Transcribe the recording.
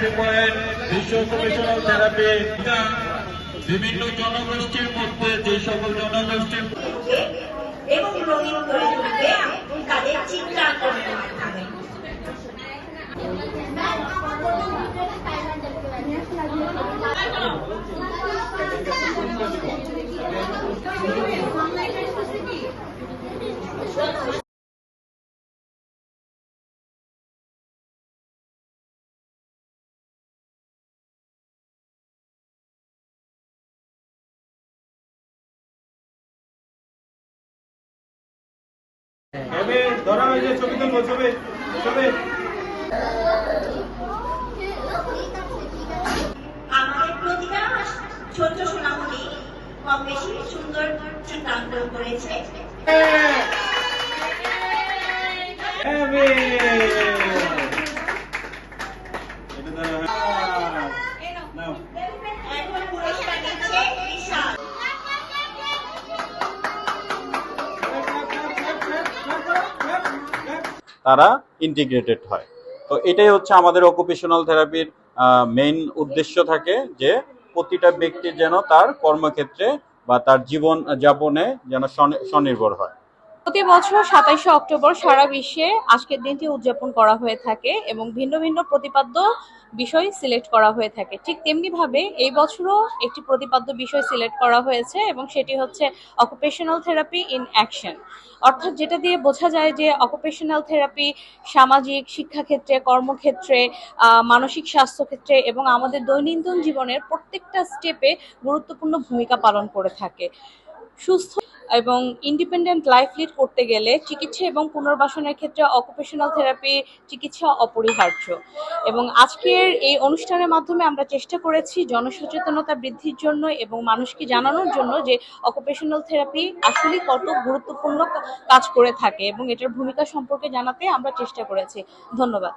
Therapy point বিশ্ব কমিশনাল বিভিন্ন জনগোষ্ঠীর মধ্যে যে সকল জনগোষ্ঠীর এবং রঙিন করে এবে ধরা হয়েছে আমাদের প্রতিটা ছোট সোনামণি কম বেশি সুন্দর চিত্রাঙ্কন করেছে। তারা ইন্টিগ্রেটেড হয়। তো এটাই হচ্ছে আমাদের অকুপেশনাল থেরাপির মেইন উদ্দেশ্য থাকে যে প্রতিটা ব্যক্তি যেন তার কর্মক্ষেত্রে বা তার জীবন যাপনে যেন স্বনির্ভর হয়। প্রতি বছর সাতাইশে অক্টোবর সারা বিশ্বে আজকের দিনটি উদযাপন করা হয়ে থাকে এবং ভিন্ন ভিন্ন প্রতিপাদ্য বিষয় সিলেক্ট করা হয়ে থাকে। ঠিক তেমনি ভাবে এই বছরও একটি প্রতিপাদ্য বিষয় সিলেক্ট করা হয়েছে এবং সেটি হচ্ছে অকুপেশনাল থেরাপি ইন অ্যাকশন অর্থাৎ যেটা দিয়ে বোঝা যায় যে অকুপেশনাল থেরাপি সামাজিক শিক্ষাক্ষেত্রে, কর্মক্ষেত্রে মানসিক স্বাস্থ্য ক্ষেত্রে এবং আমাদের দৈনন্দিন জীবনের প্রত্যেকটা স্টেপে গুরুত্বপূর্ণ ভূমিকা পালন করে থাকে। সুস্থ এবং ইন্ডিপেন্ডেন্ট লাইফ লিড করতে গেলে চিকিৎসা এবং পুনর্বাসনের ক্ষেত্রে অকুপেশনাল থেরাপি চিকিৎসা অপরিহার্য। এবং আজকের এই অনুষ্ঠানের মাধ্যমে আমরা চেষ্টা করেছি জনসচেতনতা বৃদ্ধির জন্য এবং মানুষকে জানানোর জন্য যে অকুপেশনাল থেরাপি আসলে কত গুরুত্বপূর্ণ কাজ করে থাকে এবং এটার ভূমিকা সম্পর্কে জানাতে আমরা চেষ্টা করেছি। ধন্যবাদ।